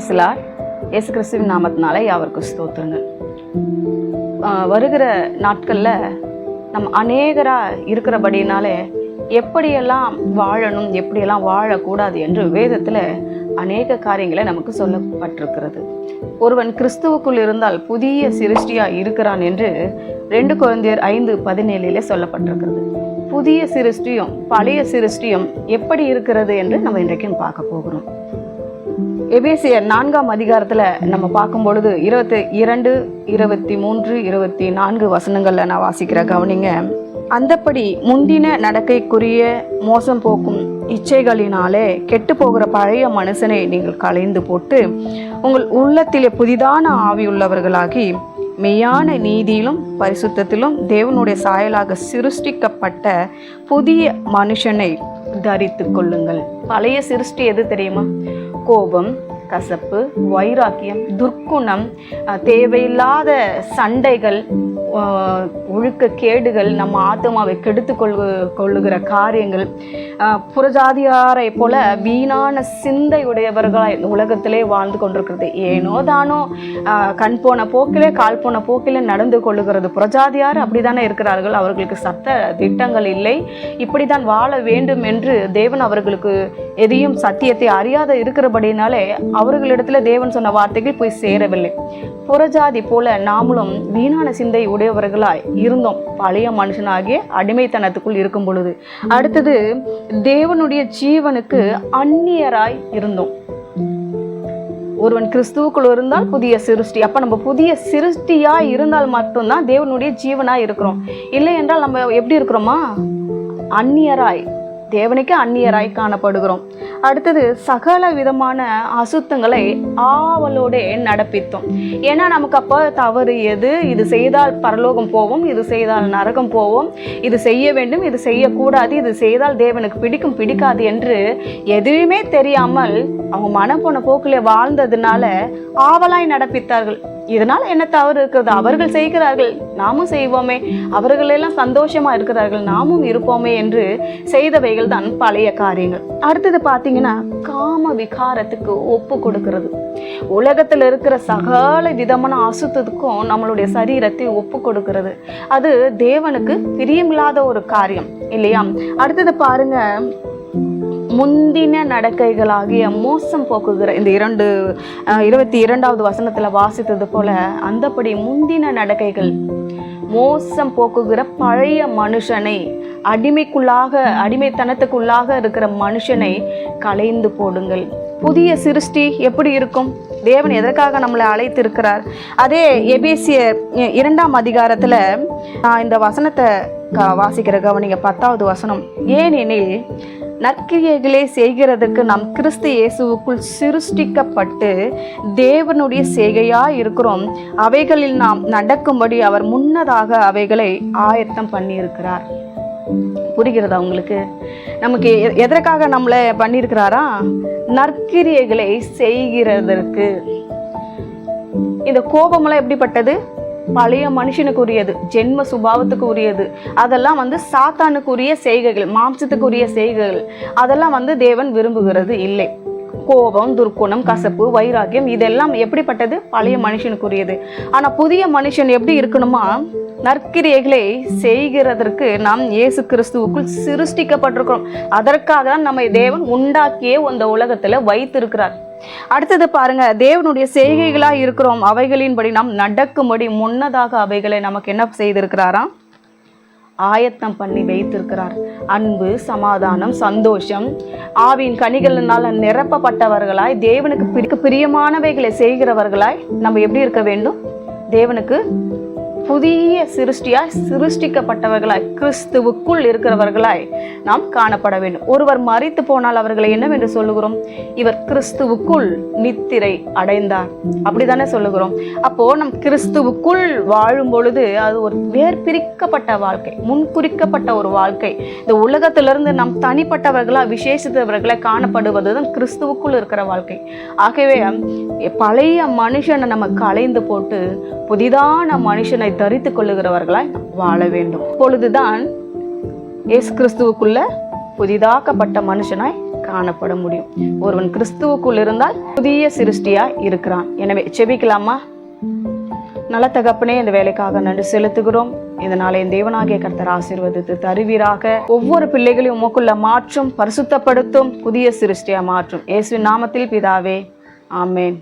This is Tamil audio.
பிரைஸ்லார் இயேசு கிறிஸ்துவின் நாமத்தினால யாவருக்கு ஸ்தோத்திரங்கள் வருகிற நாட்களில் நம்ம அநேகராக இருக்கிறபடினாலே எப்படியெல்லாம் வாழணும் எப்படியெல்லாம் வாழக்கூடாது என்று வேதத்தில் அநேக காரியங்களை நமக்கு சொல்லப்பட்டிருக்கிறது. ஒருவன் கிறிஸ்துவுக்குள் இருந்தால் புதிய சிருஷ்டியாக இருக்கிறான் என்று ரெண்டு குழந்தையர் ஐந்து பதினேழிலே சொல்லப்பட்டிருக்கிறது. புதிய சிருஷ்டியும் பழைய சிருஷ்டியும் எப்படி இருக்கிறது என்று நம்ம இன்றைக்கும் பார்க்க போகிறோம். எபேசியர் நான்காம் அதிகாரத்தில் நம்ம பார்க்கும் பொழுது இருபத்தி இரண்டு இருபத்தி மூன்று இருபத்தி நான்கு வசனங்களில் நான் வாசிக்கிற கவனிங்க. அந்தப்படி முந்தின நடக்கைக்குரிய மோசம் போக்கும் இச்சைகளினாலே கெட்டு போகிற பழைய மனுஷனை நீங்கள் களைந்து போட்டு உங்கள் உள்ளத்திலே புதிதான ஆவியுள்ளவர்களாகி மெய்யான நீதியிலும் பரிசுத்தத்திலும் தேவனுடைய சாயலாக சிருஷ்டிக்கப்பட்ட புதிய மனுஷனை தரித்து கொள்ளுங்கள். பழைய சிருஷ்டி எது தெரியுமா? கோபம் கசப்பு வைராக்கியம் துர்க்குணம் தேவையில்லாத சண்டைகள் ஒழுக்க கேடுகள் நம்ம ஆத்மாவை கெடுத்து கொள்ளு கொள்ளுகிற காரியங்கள். புறஜாதியாரை போல வீணான சிந்தையுடையவர்களாக உலகத்திலே வாழ்ந்து கொண்டிருக்கிறது. ஏனோ தானோ கண் போன போக்கிலே கால் போன போக்கிலே நடந்து கொள்ளுகிறது. புறஜாதியார் அப்படிதானே இருக்கிறார்கள். அவர்களுக்கு சத்த திட்டங்கள் இல்லை. இப்படிதான் வாழ வேண்டும் என்று தேவன் அவர்களுக்கு எதையும் சத்தியத்தை அறியாத இருக்கிறபடினாலே அவர்களிடத்துல தேவன் சொன்ன வார்த்தைகள் போய் சேரவில்லை. புறஜாதி போல நாமளும் வீணான சிந்தை உடையவர்களாய் இருந்தோம். பழைய மனுஷனாகிய அடிமைத்தனத்துக்குள் இருக்கும் பொழுது. அடுத்தது தேவனுடைய ஜீவனுக்கு அந்நியராய் இருந்தோம். ஒருவன் கிறிஸ்துவுக்குள் இருந்தால் புதிய சிருஷ்டி. அப்போ நம்ம புதிய சிருஷ்டியாக இருந்தால் மட்டும்தான் தேவனுடைய ஜீவனாக இருக்கிறோம். இல்லை என்றால் நம்ம எப்படி இருக்கிறோமா? அந்நியராய் தேவனுக்கு அந்நியராய் காணப்படுகிறோம். அடுத்தது சகல விதமான அசுத்தங்களை ஆவலோடே நடப்பித்தோம். ஏன்னா நமக்கு அப்போ தவறு எது? இது செய்தால் பரலோகம் போவோம் இது செய்தால் நரகம் போவோம் இது செய்ய வேண்டும் இது செய்யக்கூடாது இது செய்தால் தேவனுக்கு பிடிக்கும் பிடிக்காது என்று எதுவுமே தெரியாமல் அவங்க மனம் போன போக்கிலே வாழ்ந்ததுனால ஆவலாய் நடப்பித்தார்கள். இதனால் என்ன தவறு இருக்கிறது அவர்கள் செய்கிறார்கள். நாமும் செய்வோமே. அவர்களெல்லாம் சந்தோஷமாக இருக்கிறார்கள். நாமும் இருப்போமே என்று செய்தவைகள் தான் பழைய காரியங்கள். அடுத்தது பார்த்தீங்கன்னா காம விகாரத்துக்கு ஒப்பு கொடுக்கிறது. உலகத்தில் இருக்கிற சகல விதமான அசுத்தத்துக்கும் நம்மளுடைய சரீரத்தை ஒப்பு கொடுக்கிறது. அது தேவனுக்கு பிரியமில்லாத ஒரு காரியம். இல்லையா? அடுத்தது பாருங்க முந்தின நடக்கைகளாகிய மோசம் போக்குகிற இந்த இரண்டு இருபத்தி இரண்டாவது வசனத்தில் வாசித்தது போல அந்தபடி முந்தின நடக்கைகள் மோசம் போக்குகிற பழைய மனுஷனை அடிமைக்குள்ளாக அடிமைத்தனத்துக்குள்ளாக இருக்கிற மனுஷனை களைந்து போடுங்கள். புதிய சிருஷ்டி எப்படி இருக்கும்? தேவன் எதற்காக நம்மளை அழைத்திருக்கிறார்? அதே எபேசிய இரண்டாம் அதிகாரத்தில் இந்த வசனத்தை க- வாசிக்கிற கவனிங்க. பத்தாவது வசனம். ஏனெனில் நற்கிரியைகளை செய்கிறதற்கு நாம் கிறிஸ்து இயேசுவுக்குள் சிருஷ்டிக்கப்பட்டு தேவனுடைய செய்கையாக இருக்கிறோம். அவைகளில் நாம் நடக்கும்படி அவர் முன்னதாக அவைகளை ஆயத்தம் பண்ணியிருக்கிறார். புரிகிறதா உங்களுக்கு? நமக்கு எ- எதற்காக நம்மளை பண்ணியிருக்கிறாரா? நற்கிரியைகளை செய்கிறதற்கு. இந்த கோபமெல்லாம் எப்படிப்பட்டது? பழைய மனுஷனுக்கு உரியது ஜென்ம சுபாவத்துக்கு உரியது அதெல்லாம் வந்து சாத்தானுக்குரிய செய்கைகள் மாம்சத்துக்குரிய செய்கைகள். அதெல்லாம் வந்து தேவன் விரும்புகிறது இல்லை. கோபம் துர்க்குணம் கசப்பு வைராக்கியம் இதெல்லாம் எப்படிப்பட்டது? பழைய மனுஷனுக்குரியது. ஆனால் புதிய மனுஷன் எப்படி இருக்கணுமா? நற்கிரியைகளை செய்கிறதற்கு நாம் இயேசு கிறிஸ்துவுக்குள் சிருஷ்டிக்கப்பட்டிருக்கிறோம். அதற்காக தான் நம்மை தேவன் உண்டாக்கியே இந்த உலகத்துல வைத்திருக்கிறார். அடுத்தது பாருங்க தேவனுடைய செய்கைகளா இருக்கிறோம். அவைகளின்படி நாம் நடக்கும்படி முன்னதாக அவைகளை நமக்கு என்ன செய்திருக்கிறாராம் ஆயத்தம் பண்ணி வைத்திருக்கிறார். அன்பு சமாதானம் சந்தோஷம் ஆவின் கனிகளினால் நிரப்பப்பட்டவர்களாய் தேவனுக்கு பிரி பிரியமானவைகளை செய்கிறவர்களாய் நம்ம எப்படி இருக்க வேண்டும்? தேவனுக்கு புதிய சிருஷ்டியாய் சிருஷ்டிக்கப்பட்டவர்களாய் கிறிஸ்துவுக்குள் இருக்கிறவர்களாய் நாம் காணப்பட வேண்டும். ஒருவர் மறித்து போனால் அவர்களை என்னவென்று சொல்லுகிறோம்? இவர் கிறிஸ்துவுக்குள் நித்திரை அடைந்தார். அப்படிதானே சொல்லுகிறோம். அப்போ நம் கிறிஸ்துவுக்குள் வாழும் பொழுது அது ஒரு வேர் பிரிக்கப்பட்ட வாழ்க்கை முன்குறிக்கப்பட்ட ஒரு வாழ்க்கை. இந்த உலகத்திலிருந்து நாம் தனிப்பட்டவர்களா விசேஷித்தவர்களா காணப்படுவது தான் கிறிஸ்துவுக்குள் இருக்கிற வாழ்க்கை. ஆகவே பழைய மனுஷனை நம்ம களைந்து போட்டு புதிதான மனுஷனை தரித்து கொள்ளுகிறவர்களாய் வாழ வேண்டும். பொழுதுதான் இயேசு கிறிஸ்துவுக்குள்ள புதிதாக்கப்பட்ட மனுஷனாய் காணப்பட முடியும். ஒருவன் கிறிஸ்துவுக்குள் இருந்தால் புதிய சிருஷ்டியா இருக்கிறான். எனவே செபிக்கலாமா நல்ல தகப்பனே இந்த வேலைக்காக நன்றி செலுத்துகிறோம். இதனால என் தேவனாகிய கர்த்தர் ஆசீர்வதித்து தருவீராக. ஒவ்வொரு பிள்ளைகளையும் உமக்குள்ள மாற்றும் பரிசுத்தப்படுத்தும் புதிய சிருஷ்டியா மாற்றும். இயேசுவின் நாமத்தில் பிதாவே ஆமேன்.